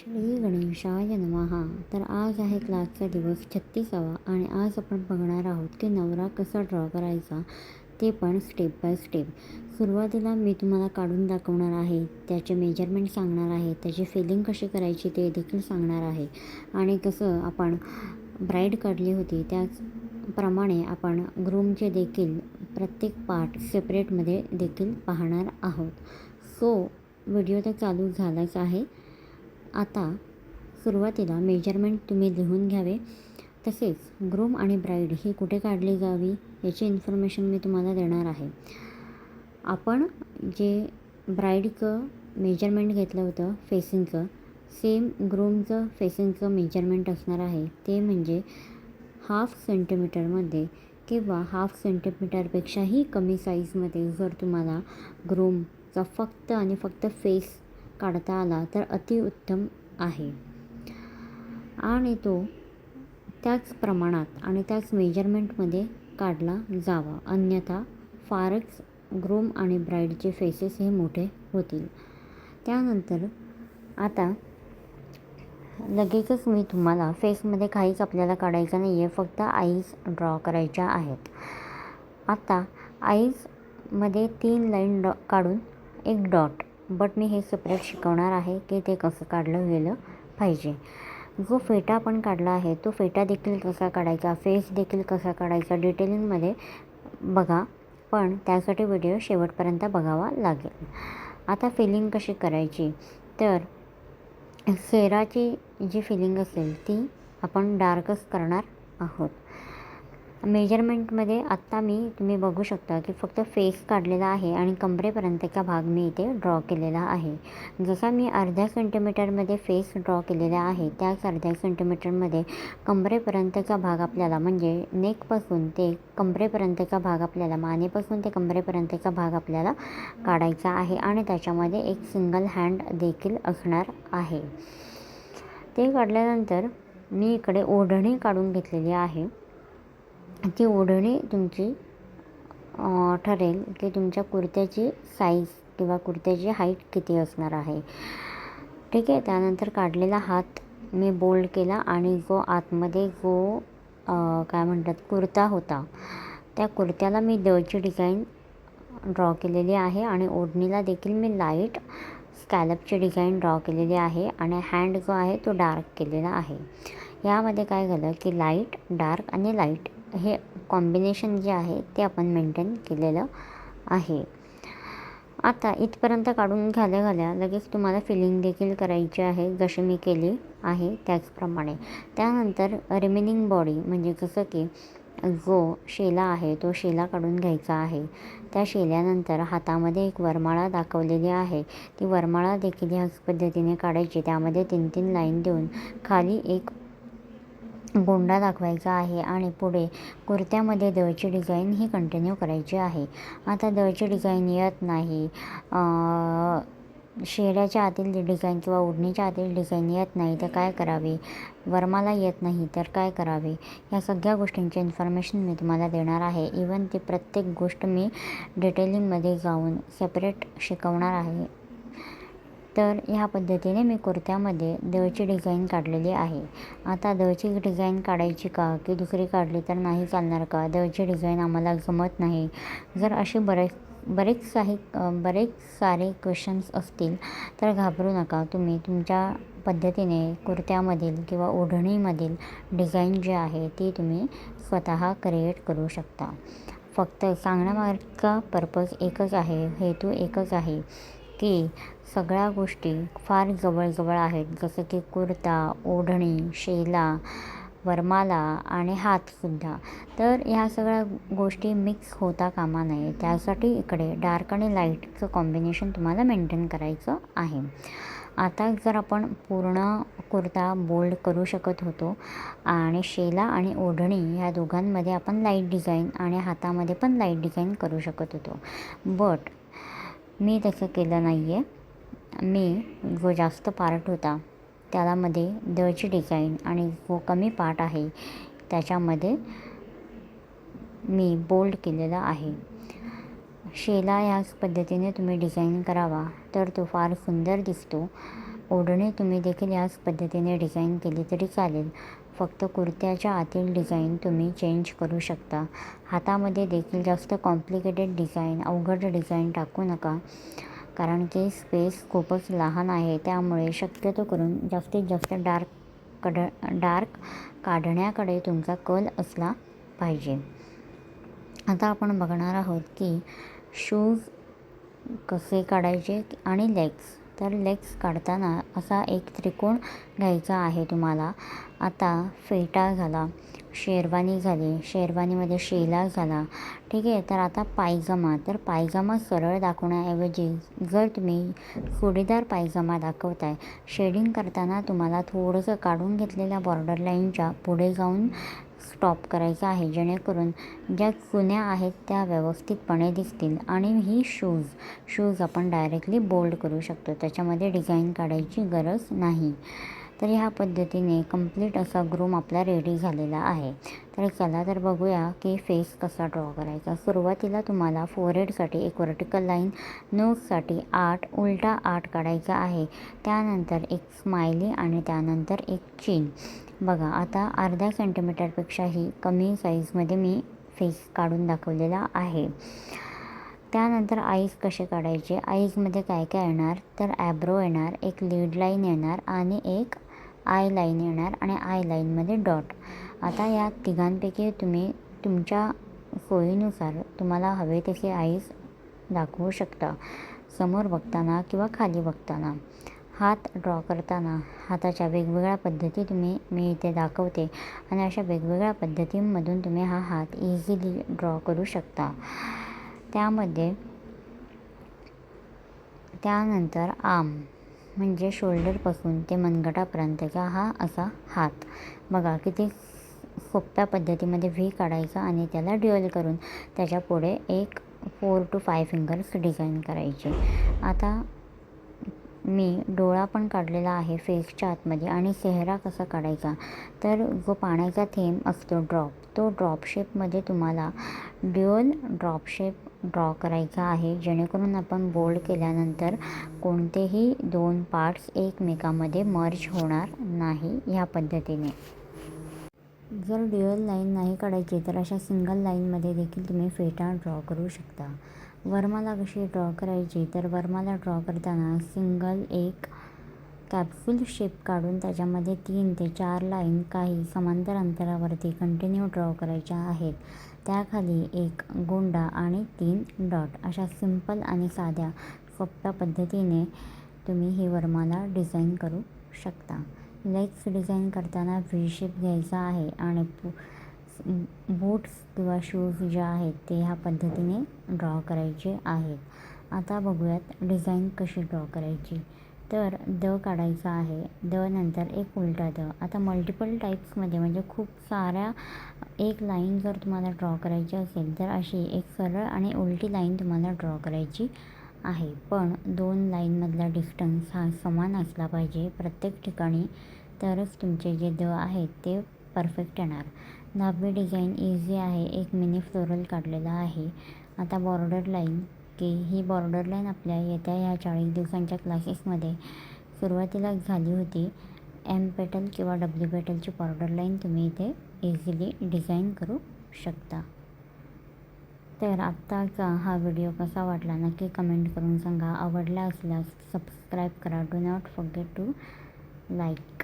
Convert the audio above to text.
श्री गणेशाय नमहा तर आज आहे क्लासचा दिवस छत्तीसावा आणि आज आपण बघणार आहोत की नवरा कसा ड्रॉ करायचा ते पण स्टेप बाय स्टेप सुरुवातीला मी तुम्हाला काढून दाखवणार आहे त्याचे मेजरमेंट सांगणार आहे त्याची फिलिंग कशी करायची ते देखील सांगणार आहे. आणि कसं आपण ब्राईड काढली होती त्याचप्रमाणे आपण ग्रूमचे देखील प्रत्येक पार्ट सेपरेटमध्ये देखील पाहणार आहोत. सो व्हिडिओ तर चालू झालाच आहे. आता सुरुवातीला मेजरमेंट तुम्ही लिहून घ्यावे. तसेच ग्रूम आणि ब्राईड ही कुठे काढली जावी याची इन्फॉर्मेशन मी तुम्हाला देणार आहे. आपण जे ब्राईडचं मेजरमेंट घेतलं होतं फेसिंगचं सेम ग्रूमचं फेसिंगचं मेजरमेंट असणार आहे. ते म्हणजे हाफ सेंटीमीटरमध्ये किंवा हाफ सेंटीमीटरपेक्षाही कमी साईजमध्ये जर तुम्हाला ग्रूमचा फक्त आणि फक्त फेस काढता आला तर अतिउत्तम आहे. आणि तो त्याच प्रमाणात आणि त्याच मेजरमेंटमध्ये काढला जावा. अन्यथा फारच ग्रूम आणि ब्राईडचे फेसेस हे मोठे होतील. त्यानंतर आता लगेचच मी तुम्हाला फेसमध्ये काहीच आपल्याला काढायचं नाही आहे फक्त आईज ड्रॉ करायच्या आहेत. आता आईजमध्ये तीन लाईन डॉ काढून एक डॉट. बट मी हे सेपरेट शिकवणार आहे की ते कसं काढलं गेलं पाहिजे. जो फेटा आपण काढला आहे तो फेटा देखील कसा काढायचा फेस देखील कसा काढायचा डिटेलिंगमध्ये बघा. पण त्यासाठी व्हिडिओ शेवटपर्यंत बघावा लागेल. आता फिलिंग कशी करायची? तर शेराची जी फिलिंग असेल ती आपण डार्कच करणार आहोत. मेजरमेंटमध्ये आत्ता मी तुम्ही बघू शकता की फक्त फेस काढलेला आहे आणि कमरेपर्यंतचा भाग मी इथे ड्रॉ केलेला आहे. जसा मी अर्ध्या सेंटीमीटरमध्ये फेस ड्रॉ केलेला आहे त्याच अर्ध्या सेंटीमीटरमध्ये कमरेपर्यंतचा भाग आपल्याला म्हणजे नेकपासून ते कमरेपर्यंतचा भाग आपल्याला मानेपासून ते कमरेपर्यंतचा भाग आपल्याला काढायचा आहे आणि त्याच्यामध्ये एक सिंगल हँड देखील असणार आहे. ते काढल्यानंतर मी इकडे ओढणी काढून घेतलेली आहे. ती ओढणी तुमची ठरेल की तुमच्या कुर्त्याची साईज किंवा कुर्त्याची हाईट किती असणार आहे. ठीक आहे त्यानंतर काढलेला हात मी बोल्ड केला आणि जो आतमध्ये जो काय म्हणतात कुर्ता होता त्या कुर्त्याला मी दची डिझाईन ड्रॉ केलेली आहे आणि ओढणीला देखील मी लाइट स्कॅलपची डिझाईन ड्रॉ केलेली आहे आणि हँड जो आहे तो डार्क केलेला आहे. यामध्ये काय झालं की लाइट डार्क आणि लाइट हे कॉम्बिनेशन जे आहे ते आपण मेंटेन केलेलं आहे. आता इथपर्यंत काढून घाल्या घाल्या लगेच तुम्हाला फिलिंग देखील करायची आहे जशी मी केली आहे त्याचप्रमाणे. त्यानंतर रिमेनिंग बॉडी म्हणजे जसं की जो शेला आहे तो शेला काढून घ्यायचा आहे. त्या शेल्यानंतर हातामध्ये एक वरमाळा दाखवलेली आहे. ती वरमाळा देखील ह्याच पद्धतीने काढायची. त्यामध्ये तीन तीन लाईन देऊन खाली एक गोंडा दाखवायचा आहे आणि पुढे कुर्त्यामध्ये दळची डिझाईन ही कंटिन्यू करायची आहे. आता दळची डिझाईन येत नाही. शेऱ्याच्या आतील डिझाईन किंवा ओढणीच्या आतील डिझाईन येत नाही तर काय करावे? वर्माला येत नाही तर काय करावे? या सगळ्या गोष्टींची इन्फॉर्मेशन मी तुम्हाला देणार आहे. इवन ती प्रत्येक गोष्ट मी डिटेलिंगमध्ये जाऊन सेपरेट शिकवणार आहे. तर ह्या पद्धतीने मी कुर्त्यामध्ये दळची डिझाईन काढलेली आहे. आता दळची डिझाईन काढायची का की दुसरी काढली तर नाही चालणार का? दळची डिझाईन आम्हाला जमत नाही. जर असे बरेच बरेच काही बरेच सारे क्वेश्चन्स असतील तर घाबरू नका. तुम्ही तुमच्या पद्धतीने कुर्त्यामधील किंवा ओढणीमधील डिझाईन जी आहे ती तुम्ही स्वतः क्रिएट करू शकता. फक्त सांगण्यामागचा पर्पज एकच आहे हेतू एकच आहे. की सगळ्या गोष्टी फार जवळजवळ आहेत. जसं की कुर्ता ओढणी शेला वरमाला आणि हातसुद्धा तर ह्या सगळ्या गोष्टी मिक्स होता कामा नये. त्यासाठी इकडे डार्क आणि लाईटचं कॉम्बिनेशन तुम्हाला मेंटेन करायचं आहे. आता जर आपण पूर्ण कुर्ता बोल्ड करू शकत होतो आणि शेला आणि ओढणी ह्या दोघांमध्ये आपण लाइट डिझाईन आणि हातामध्ये पण लाइट डिझाईन करू शकत होतो. बट मी तसं केलं नाही आहे मी जो जास्त पार्ट होता त्यालामध्ये दळची डिझाईन आणि जो कमी पार्ट आहे त्याच्यामध्ये मी बोल्ड केलेला आहे. शेला ह्याच पद्धतीने तुम्ही डिझाईन करावा तर तो फार सुंदर दिसतो. ओढणी तुम्ही देखील याच पद्धतीने डिझाईन केली तरी चालेल. फक्त कुर्त्याच्या आतील डिझाईन तुम्ही चेंज करू शकता. हातामध्ये देखील जास्त कॉम्प्लिकेटेड डिझाईन अवघड डिझाईन टाकू नका. कारण की स्पेस खूपच लहान आहे. त्यामुळे शक्यतो करून जास्तीत जास्त डार्क कड डार्क काढण्याकडे तुमचा कल असला पाहिजे. आता आपण बघणार आहोत की शूज कसे काढायचे आणि लेग्स. तर लेग्स काढताना असा एक त्रिकोण घ्यायचा आहे तुम्हाला. आता फेटा झाला शेरवानी झाली शेरवानीमध्ये शेला झाला. ठीक आहे तर आता पायजमा. तर पायजमा सरळ दाखवण्याऐवजी जर तुम्ही चुडीदार पायजमा दाखवताय शेडिंग करताना तुम्हाला थोडंसं काढून घेतलेल्या बॉर्डर लाईनच्या पुढे जाऊन स्टॉप करायचा आहे. जेणेकरून ज्या चुन्या आहेत त्या व्यवस्थितपणे दिसतील आणि ही शूज शूज आपण डायरेक्टली बोल्ड करू शकतो. त्याच्यामध्ये डिझाईन काढायची गरज नाही. तर ह्या पद्धतीने कंप्लीट असा ग्रूम आपला रेडी झालेला आहे. तर चला तर बघूया की फेस कसा ड्रॉ करायचा. सुरुवातीला तुम्हाला फोरहेडसाठी एक वर्टिकल लाईन नोजसाठी आठ उलटा आठ काढायचा आहे. त्यानंतर एक स्माइली आणि त्यानंतर एक चीन बघा आता अर्ध्या सेंटीमीटरपेक्षाही कमी साईजमध्ये मी फेस काढून दाखवलेला आहे. त्यानंतर आईज कसे काढायचे? आईजमध्ये काय काय येणार? तर ॲब्रो येणार एक लीड लाईन येणार आणि एक आय लाईन येणार आणि आय लाईनमध्ये डॉट. आता या तिघांपैकी तुम्ही तुमच्या सोयीनुसार तुम्हाला हवे तसे आईज दाखवू शकता. समोर बघताना किंवा खाली बघताना. हात ड्रॉ करताना हाताच्या वेगवेगळ्या पद्धती तुम्ही मी इथे दाखवते आणि अशा वेगवेगळ्या पद्धतींमधून तुम्ही हा हात इझिली ड्रॉ करू शकता. त्यामध्ये त्यानंतर आम म्हणजे शोल्डरपासून ते मनगटापर्यंतचा हा असा हात. बघा किती सोप्या पद्धतीमध्ये व्ही काढायचा आणि त्याला ड्युअल करून त्याच्या पुढे एक four to five fingers design करायचे. आता मी डोळा पण काढलेला आहे फेसच्या आतमध्ये आणि चेहरा कसा काढायचा? तर जो पाण्याचा थेंब असतो ड्रॉप तो ड्रॉप शेपमध्ये तुम्हाला ड्युअल ड्रॉप शेप ड्रॉ करायचा आहे. जेणेकरून आपण बोल्ड केल्यानंतर कोणतेही दोन पार्ट्स एकमेकामध्ये मर्ज होणार नाही ह्या पद्धतीने. जर ड्युअल लाईन नाही काढायची तर अशा सिंगल लाईनमध्ये देखील तुम्ही फेटा ड्रॉ करू शकता. वर्माला कशी ड्रॉ करायची? तर वर्माला ड्रॉ करताना सिंगल एक कॅप्सूल शेप काढून त्याच्यामध्ये तीन ते चार लाईन काही समांतर अंतरावरती कंटिन्यू ड्रॉ करायच्या आहेत. त्याखाली एक गोंडा आणि तीन डॉट. अशा सिंपल आणि साध्या सोप्या पद्धतीने तुम्ही ही वर्माला डिझाईन करू शकता. लेग्स डिझाईन करताना व्ही शेप घ्यायचा आहे आणि बूट्स किंवा शूज जे आहेत ते ह्या पद्धतीने ड्रॉ करायचे आहेत. आता बघूयात डिझाईन कशी ड्रॉ करायची. तर द काढायचा आहे. द नंतर एक उलटा द. आता मल्टिपल टाईप्समध्ये म्हणजे खूप साऱ्या एक लाईन जर तुम्हाला ड्रॉ करायची असेल तर अशी एक सरळ आणि उलटी लाईन तुम्हाला ड्रॉ करायची आहे. पण दोन लाईनमधला डिस्टन्स हा समान असला पाहिजे प्रत्येक ठिकाणी. तरच तुमचे जे द आहेत ते परफेक्ट येणार. दहावी डिझाईन इझी आहे. एक मिनी फ्लोरल काढलेला आहे. आता बॉर्डर लाईन की ही बॉर्डर लाईन आपल्या येत्या ह्या चाळीस दिवसांच्या क्लासेसमध्ये सुरुवातीला झाली होती. एम पेटल किंवा डब्ल्यू पेटलची बॉर्डर लाईन तुम्ही इथे इझिली डिझाईन करू शकता. तर आत्ताचा हा व्हिडिओ कसा वाटला नक्की कमेंट करून सांगा. आवडला असल्यास सबस्क्राईब करा. Do not forget to like